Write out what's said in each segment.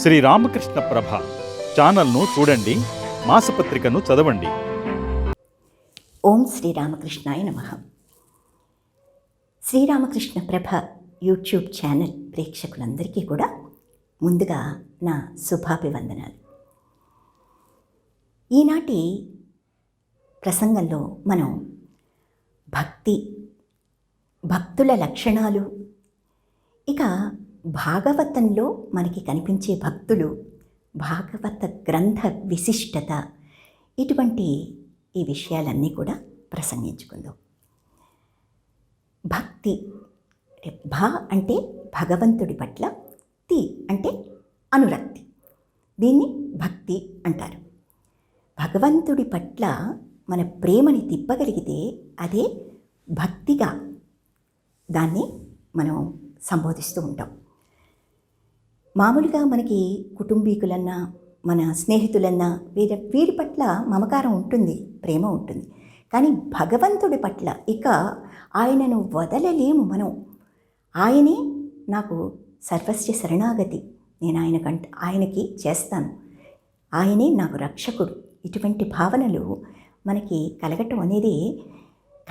శ్రీ రామకృష్ణ ప్రభ ఛానల్ను చూడండి మాసపత్రికను చదవండి. ఓం శ్రీరామకృష్ణాయ నమ. శ్రీరామకృష్ణ ప్రభ యూట్యూబ్ ఛానల్ ప్రేక్షకులందరికీ కూడా ముందుగా నా శుభాభివందనాలు. ఈనాటి ప్రసంగంలో మనం భక్తి భక్తుల లక్షణాలు ఇక భాగవతంలో మనకి కనిపించే భక్తులు భాగవత గ్రంథ విశిష్టత ఇటువంటి ఈ విషయాలన్నీ కూడా ప్రసంగించుకుందాం. భక్తి భ అంటే భగవంతుడి పట్ల తి అంటే అనురక్తి. దీన్ని భక్తి అంటారు. భగవంతుడి పట్ల మన ప్రేమని తిప్పగలిగితే అదే భక్తిగా దాన్ని మనం సంబోధిస్తూ ఉంటాం. మామూలుగా మనకి కుటుంబీకులన్నా మన స్నేహితులన్నా వీరి వీరి పట్ల మమకారం ఉంటుంది ప్రేమ ఉంటుంది. కానీ భగవంతుడి పట్ల ఇక ఆయనను వదలలేము మనం. ఆయనే నాకు సర్వస్య శరణాగతి. నేను ఆయన కంట ఆయనకి చేస్తాను. ఆయనే నాకు రక్షకుడు. ఇటువంటి భావనలు మనకి కలగటం అనేది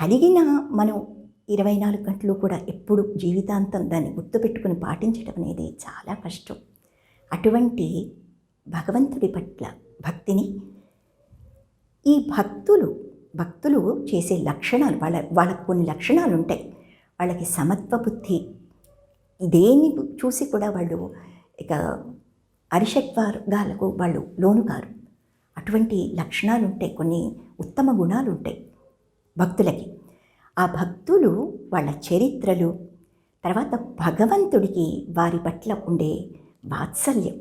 కలిగిన మనం ఇరవై నాలుగు గంటలు కూడా ఎప్పుడు జీవితాంతం దాన్ని గుర్తుపెట్టుకుని పాటించడం అనేది చాలా కష్టం. అటువంటి భగవంతుడి పట్ల భక్తిని ఈ భక్తులు భక్తులు చేసే లక్షణాలు వాళ్ళ వాళ్ళకు కొన్ని లక్షణాలు ఉంటాయి. వాళ్ళకి సమత్వ బుద్ధి దేన్ని చూసి కూడా వాళ్ళు ఇక అరిషట్వర్గాలకు వాళ్ళు లోను కారు అటువంటి లక్షణాలు ఉంటాయి కొన్ని ఉత్తమ గుణాలు ఉంటాయి భక్తులకి. ఆ భక్తులు వాళ్ళ చరిత్రలు తర్వాత భగవంతుడికి వారి పట్ల ఉండే వాత్సల్యం.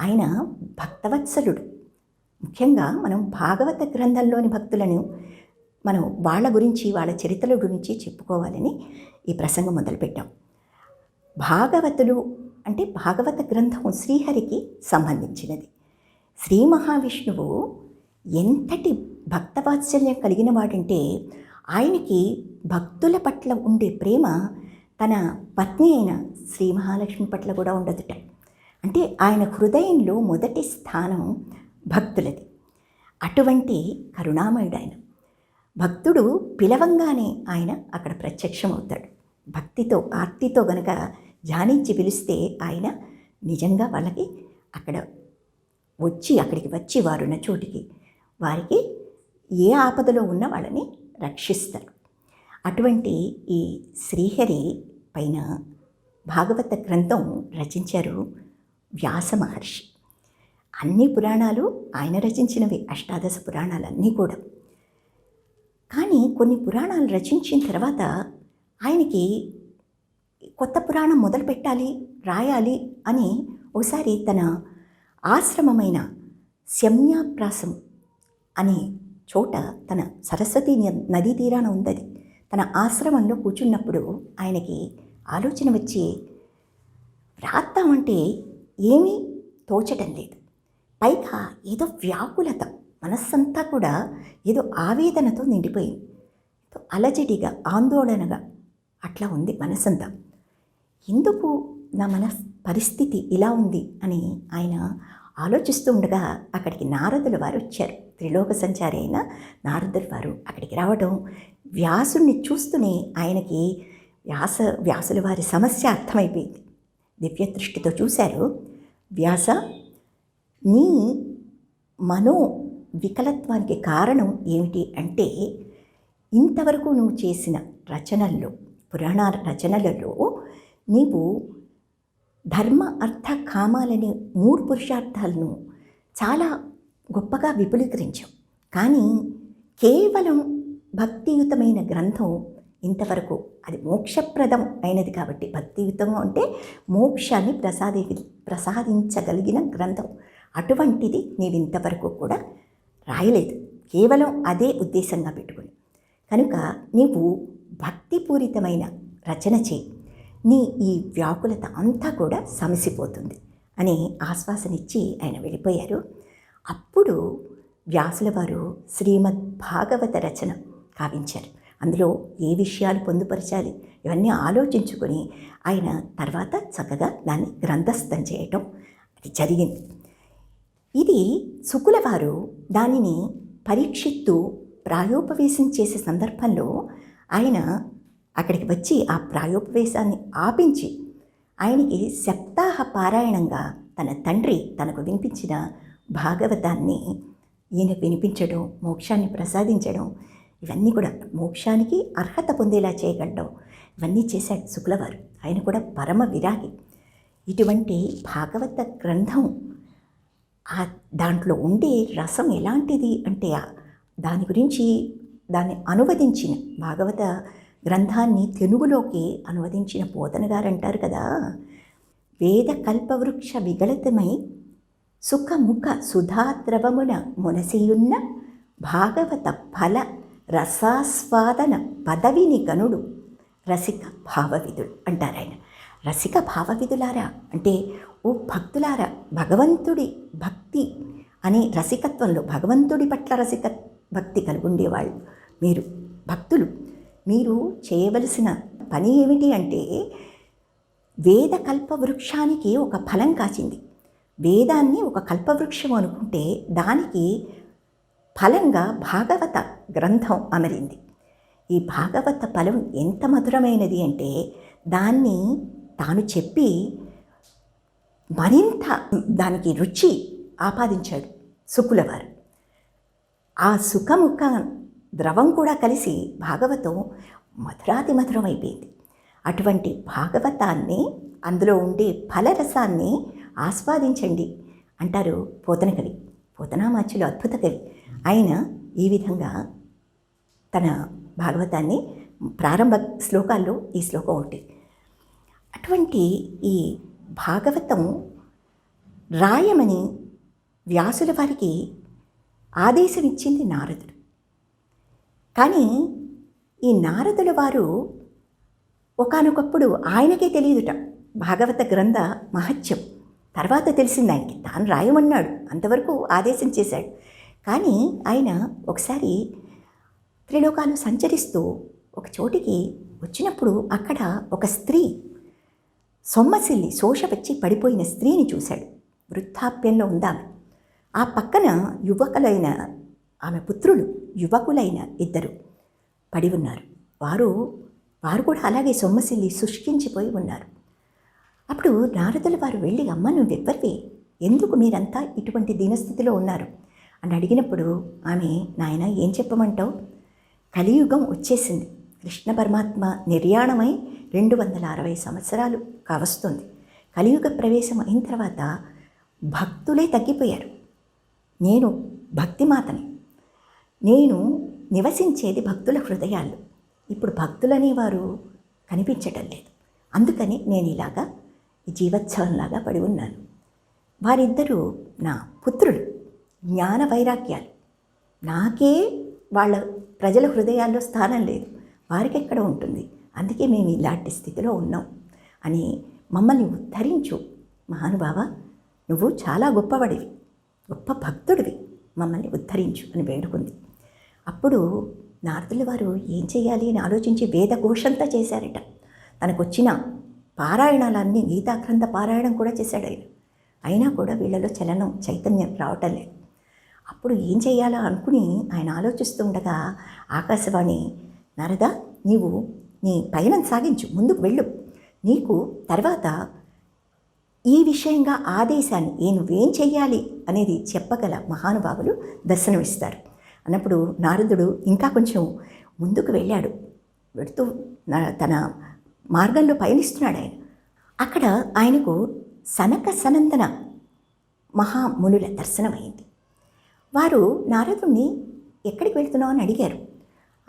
ఆయన భక్తవత్సలుడు. ముఖ్యంగా మనం భాగవత గ్రంథంలోని భక్తులను మనం వాళ్ళ గురించి వాళ్ళ చరిత్రల గురించి చెప్పుకోవాలని ఈ ప్రసంగం మొదలుపెట్టాం. భాగవతులు అంటే భాగవత గ్రంథం శ్రీహరికి సంబంధించినది. శ్రీ మహావిష్ణువు ఎంతటి భక్తవాత్సల్యం కలిగిన వాడంటే ఆయనకి భక్తుల పట్ల ఉండే ప్రేమ తన పత్ని అయిన శ్రీ మహాలక్ష్మి పట్ల కూడా ఉండదుట. అంటే ఆయన హృదయంలో మొదటి స్థానం భక్తులది. అటువంటి కరుణామయుడు ఆయన భక్తుడు పిలవంగానే ఆయన అక్కడ ప్రత్యక్షమవుతాడు. భక్తితో ఆర్తితో గనక ధ్యానించి పిలిస్తే ఆయన నిజంగా వాళ్ళకి అక్కడ వచ్చి అక్కడికి వచ్చి వారున్న చోటికి వారికి ఏ ఆపదలో ఉన్న వాళ్ళని రక్షిస్తారు. అటువంటి ఈ శ్రీహరి పైన భాగవత గ్రంథం రచించారు వ్యాస మహర్షి. అన్ని పురాణాలు ఆయన రచించినవి అష్టాదశ పురాణాలన్నీ కూడా. కానీ కొన్ని పురాణాలు రచించిన తర్వాత ఆయనకి కొత్త పురాణం మొదలు పెట్టాలి రాయాలి అని ఒకసారి తన ఆశ్రమమైన శమ్యాప్రాసం అనే చోట తన సరస్వతి నదీ తీరాన ఉందది. తన ఆశ్రమంలో కూర్చున్నప్పుడు ఆయనకి ఆలోచన వచ్చి రాద్దామంటే ఏమీ తోచటం లేదు. పైగా ఏదో వ్యాకులత మనస్సంతా కూడా ఏదో ఆవేదనతో నిండిపోయింది. అలజడిగా ఆందోళనగా అట్లా ఉంది మనసంతా ఎందుకు నా మన పరిస్థితి ఇలా ఉంది? అని ఆయన ఆలోచిస్తూ ఉండగా అక్కడికి నారదుల వారు వచ్చారు. త్రిలోక సంచారి అయిన నారదుల వారు అక్కడికి రావడం వ్యాసుణ్ణి చూస్తూనే ఆయనకి వ్యాస వ్యాసుల వారి సమస్య అర్థమైపోయింది. దివ్య దృష్టితో చూశారు. వ్యాస నీ మనో వికలత్వానికి కారణం ఏమిటి అంటే ఇంతవరకు నువ్వు చేసిన రచనల్లో పురాణ రచనలలో నీవు ధర్మ అర్థ కామాలనే మూడు పురుషార్థాలను చాలా గొప్పగా విపులీకరించాం. కానీ కేవలం భక్తియుతమైన గ్రంథం ఇంతవరకు అది మోక్షప్రదం అయినది కాబట్టి భక్తియుతం అంటే మోక్షాన్ని ప్రసాది ప్రసాదించగలిగిన గ్రంథం. అటువంటిది నేను ఇంతవరకు కూడా రాయలేదు. కేవలం అదే ఉద్దేశంగా పెట్టుకుని. కనుక నీవు భక్తిపూరితమైన రచన చేయి. నీ ఈ వ్యాకులత అంతా కూడా సమసిపోతుంది అని ఆశ్వాసనిచ్చి ఆయన వెళ్ళిపోయారు. అప్పుడు వ్యాసుల వారు శ్రీమద్ భాగవత రచన కావించారు. అందులో ఏ విషయాలు పొందుపరచాలి? ఇవన్నీ ఆలోచించుకొని ఆయన తర్వాత చక్కగా దాన్ని గ్రంథస్థం చేయటం అది జరిగింది. ఇది శుకులవారు దానిని పరీక్షిత్తు ప్రాయోపవేశం చేసే సందర్భంలో ఆయన అక్కడికి వచ్చి ఆ ప్రాయోపవేశాన్ని ఆపించి ఆయనకి సప్తాహ పారాయణంగా తన తండ్రి తనకు వినిపించిన భాగవతాన్ని ఈయన వినిపించడం మోక్షాన్ని ప్రసాదించడం ఇవన్నీ కూడా మోక్షానికి అర్హత పొందేలా చేయగలడం ఇవన్నీ చేశాడు శుక్లవారు. ఆయన కూడా పరమ విరాగి. ఇటువంటి భాగవత గ్రంథం ఆ దాంట్లో ఉండే రసం ఎలాంటిది అంటే దాని గురించి దాన్ని అనువదించిన భాగవత గ్రంథాన్ని తెలుగులోకి అనువదించిన పోతన గారు అంటారు కదా. వేద కల్పవృక్ష విగళితమై సుఖముఖ సుధాద్రవమున మునసియున్న భాగవత ఫల రసాస్వాదన పదవిని గనుడు రసిక భావవిధుడు అంటారు ఆయన. రసిక భావవిధులారా అంటే ఓ భక్తులారా భగవంతుడి భక్తి అనే రసికత్వంలో భగవంతుడి పట్ల రసిక భక్తి కలిగి ఉండేవాళ్ళు మీరు భక్తులు. మీరు చేయవలసిన పని ఏమిటి అంటే వేద కల్పవృక్షానికి ఒక ఫలం కాచింది వేదాన్ని ఒక కల్పవృక్షం అనుకుంటే దానికి ఫలంగా భాగవత గ్రంథం అమరింది. ఈ భాగవత ఫలం ఎంత మధురమైనది అంటే దాన్ని తాను చెప్పి మరింత దానికి రుచి ఆపాదించాడు శుకులవారు. ఆ సుఖముఖ ద్రవం కూడా కలిసి భాగవతం మధురాతి మధురం అయిపోయింది అటువంటి భాగవతాన్ని అందులో ఉండే ఫలరసాన్ని ఆస్వాదించండి అంటారు పోతన కవి. పోతనామాచులు అద్భుత కవి. ఆయన ఈ విధంగా తన భాగవతాన్ని ప్రారంభ శ్లోకాల్లో ఈ శ్లోకం ఒకటి. అటువంటి ఈ భాగవతం రాయమని వ్యాసుల వారికి ఆదేశం ఇచ్చింది నారదుడు. కానీ ఈ నారదుల వారు ఒకానొకప్పుడు ఆయనకే తెలియదుట. భాగవత గ్రంథ మహత్యం. తర్వాత తెలిసింది ఆయనకి. తాను రాయమన్నాడు. అంతవరకు ఆదేశం చేశాడు. కానీ ఆయన ఒకసారి త్రిలోకాలు సంచరిస్తూ ఒక చోటికి వచ్చినప్పుడు అక్కడ ఒక స్త్రీ సొమ్మసిల్లి శోష వచ్చి పడిపోయిన స్త్రీని చూశాడు. వృద్ధాప్యంలో ఉందామె. ఆ పక్కన యువకులైన ఆమె పుత్రులు యువకులైన ఇద్దరు పడి ఉన్నారు. వారు వారు కూడా అలాగే సొమ్మసిల్లి శుష్కించిపోయి ఉన్నారు. అప్పుడు నారదులు వారు వెళ్ళి అమ్మ నువ్వెవ్వరివి ఎందుకు మీరంతా ఇటువంటి దీనస్థితిలో ఉన్నారు? అని అడిగినప్పుడు ఆమె నాయన ఏం చెప్పమంటావు? కలియుగం వచ్చేసింది. కృష్ణ పరమాత్మ నిర్యాణమై రెండు వందల అరవై సంవత్సరాలు కావస్తుంది. కలియుగ ప్రవేశం అయిన తర్వాత భక్తులే తగ్గిపోయారు. నేను భక్తిమాతని. నేను నివసించేది భక్తుల హృదయాలు. ఇప్పుడు భక్తులనే వారు కనిపించటం లేదు. అందుకని నేను ఇలాగా ఈ జీవోత్సవంలాగా పడి ఉన్నాను. వారిద్దరూ నా పుత్రులు జ్ఞాన వైరాగ్యాలు. నాకే వాళ్ళ ప్రజల హృదయాల్లో స్థానం లేదు. వారికి ఎక్కడ ఉంటుంది. అందుకే మేము ఇలాంటి స్థితిలో ఉన్నాం అని మమ్మల్ని ఉద్ధరించు మహానుభావ నువ్వు చాలా గొప్పవాడివి. గొప్ప భక్తుడివి. మమ్మల్ని ఉద్ధరించు అని వేడుకుంది. అప్పుడు నారదుల వారు ఏం చేయాలి అని ఆలోచించి వేదఘోషంతా చేశారట. తనకొచ్చిన పారాయణాలన్నీ గీతాగ్రంథ పారాయణం కూడా చేశాడు ఆయన. అయినా కూడా వీళ్ళలో చలనం చైతన్యం రావటం లేదు. అప్పుడు ఏం చేయాలో అనుకుని ఆయన ఆలోచిస్తుండగా ఆకాశవాణి నరద నీవు నీ పయనం సాగించు ముందుకు వెళ్ళు. నీకు తర్వాత ఈ విషయంగా ఆదేశాన్ని ఏ నువ్వేం చెయ్యాలి అనేది చెప్పగల మహానుభావులు దర్శనమిస్తారు. అన్నప్పుడు నారదుడు ఇంకా కొంచెం ముందుకు వెళ్ళాడు. వెడుతూ తన మార్గంలో పయనిస్తున్నాడు ఆయన. అక్కడ ఆయనకు సనక సనందన మహామునుల దర్శనమైంది. వారు నారదుణ్ణి ఎక్కడికి వెళ్తున్నావు అని అడిగారు.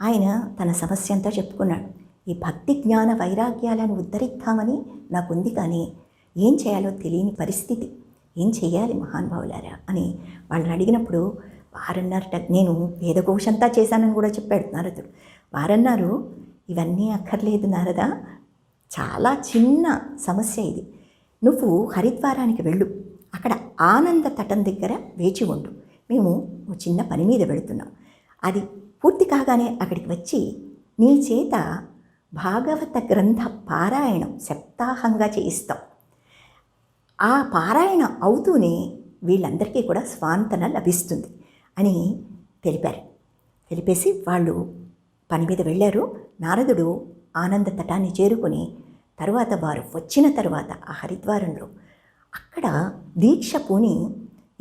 ఆయన తన సమస్య అంతా చెప్పుకున్నాడు. ఈ భక్తి జ్ఞాన వైరాగ్యాలను ఉద్ధరిద్దామని నాకుంది కానీ ఏం చేయాలో తెలియని పరిస్థితి. ఏం చేయాలి మహానుభావులారా అని వాళ్ళని అడిగినప్పుడు వారన్నారట నేను వేదఘోషంతా చేశానని కూడా చెప్పాడు నారదుడు. వారన్నారు ఇవన్నీ అక్కర్లేదు నారదా చాలా చిన్న సమస్య ఇది. నువ్వు హరిద్వారానికి వెళ్ళు. అక్కడ ఆనంద తటం దగ్గర వేచి ఉండు. మేము ఓ చిన్న పని మీద వెళుతున్నాం. అది పూర్తి కాగానే అక్కడికి వచ్చి నీ చేత భాగవత గ్రంథ పారాయణం సప్తాహంగా చేయిస్తాం. ఆ పారాయణ అవుతూనే వీళ్ళందరికీ కూడా స్వాంతన లభిస్తుంది. అని తెలిపారు. తెలిపేసి వాళ్ళు పని మీద వెళ్ళారు. నారదుడు ఆనంద తటాన్ని చేరుకొని తరువాత వారు వచ్చిన తరువాత ఆ హరిద్వారంలో అక్కడ దీక్ష పూని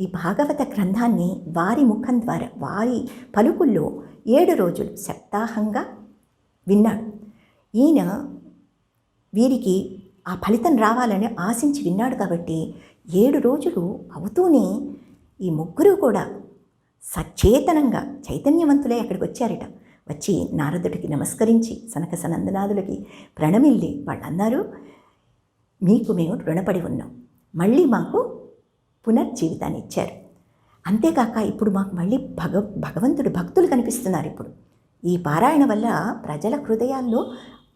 ఈ భాగవత గ్రంథాన్ని వారి ముఖం ద్వారా వారి పలుకుల్లో ఏడు రోజులు సప్తాహంగా విన్నాడు. ఈయన వీరికి ఆ ఫలితం రావాలని ఆశించి విన్నాడు కాబట్టి ఏడు రోజులు అవుతూనే ఈ ముగ్గురు కూడా సచేతనంగా చైతన్యవంతులే అక్కడికి వచ్చారట. వచ్చి నారదుడికి నమస్కరించి సనక సనందనాథులకి ప్రణమిల్లి వాళ్ళు అన్నారు మీకు మేము రుణపడి ఉన్నాం. మళ్ళీ మాకు పునర్జీవితాన్ని ఇచ్చారు. అంతేకాక ఇప్పుడు మాకు మళ్ళీ భగ భగవంతుడు భక్తులు కనిపిస్తున్నారు ఇప్పుడు. ఈ పారాయణ వల్ల ప్రజల హృదయాల్లో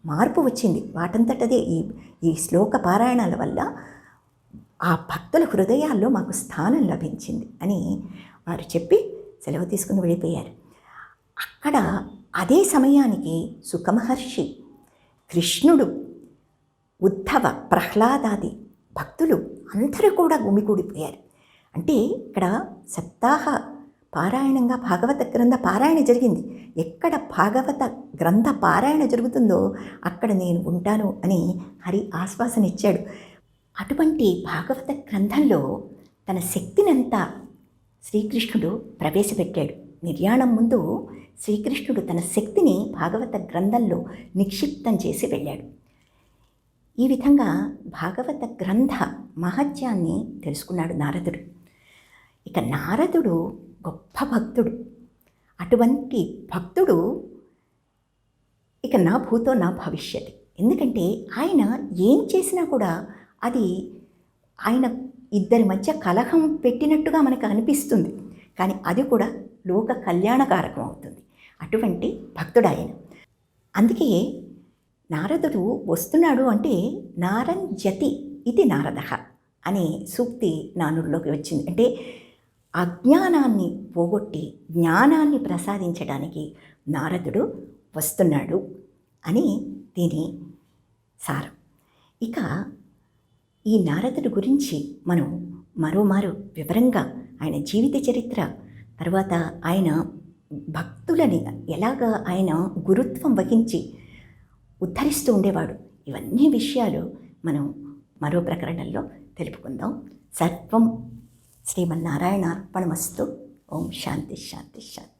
మార్పు వచ్చింది. వాటంతటదే ఈ ఈ శ్లోక పారాయణాల వల్ల ఆ భక్తుల హృదయాల్లో మాకు స్థానం లభించింది అని వారు చెప్పి సెలవు తీసుకుని వెళ్ళిపోయారు. అక్కడ అదే సమయానికి సుఖమహర్షి కృష్ణుడు ఉద్ధవ ప్రహ్లాదాది భక్తులు అందరూ కూడా గుమికూడిపోయారు అంటే ఇక్కడ సప్తాహ పారాయణంగా భాగవత గ్రంథ పారాయణ జరిగింది. ఎక్కడ భాగవత గ్రంథ పారాయణ జరుగుతుందో అక్కడ నేను ఉంటాను అని హరి ఆశ్వాసనిచ్చాడు. అటువంటి భాగవత గ్రంథంలో తన శక్తినంతా శ్రీకృష్ణుడు ప్రవేశపెట్టాడు. నిర్యాణం ముందు శ్రీకృష్ణుడు తన శక్తిని భాగవత గ్రంథంలో నిక్షిప్తం చేసి వెళ్ళాడు. ఈ విధంగా భాగవత గ్రంథ మహత్యాన్ని తెలుసుకున్నాడు నారదుడు. ఇక నారదుడు గొప్ప భక్తుడు. అటువంటి భక్తుడు ఇక నా భూతో నా భవిష్యత్. ఎందుకంటే ఆయన ఏం చేసినా కూడా అది ఆయన ఇద్దరి మధ్య కలహం పెట్టినట్టుగా మనకు అనిపిస్తుంది. కానీ అది కూడా లోక కళ్యాణకారకం అవుతుంది. అటువంటి భక్తుడు ఆయన అందుకే నారదుడు వస్తున్నాడు అంటే నారంజతి ఇది నారద అనే సూక్తి నానుడిలోకి వచ్చింది. అంటే అజ్ఞానాన్ని పోగొట్టి జ్ఞానాన్ని ప్రసాదించడానికి నారదుడు వస్తున్నాడు అని దీని సారం. ఇక ఈ నారదుడు గురించి మనం మరోమారు వివరంగా ఆయన జీవిత చరిత్ర తర్వాత ఆయన భక్తులని ఎలాగా ఆయన గురుత్వం వహించి ఉద్ధరిస్తూ ఉండేవాడు ఇవన్నీ విషయాలు మనం మరో ప్రకరణల్లో తెలుపుకుందాం. సర్వం శ్రీమన్నారాయణ అర్పణమస్తు ఓం శాంతి శాంతి శాంతి.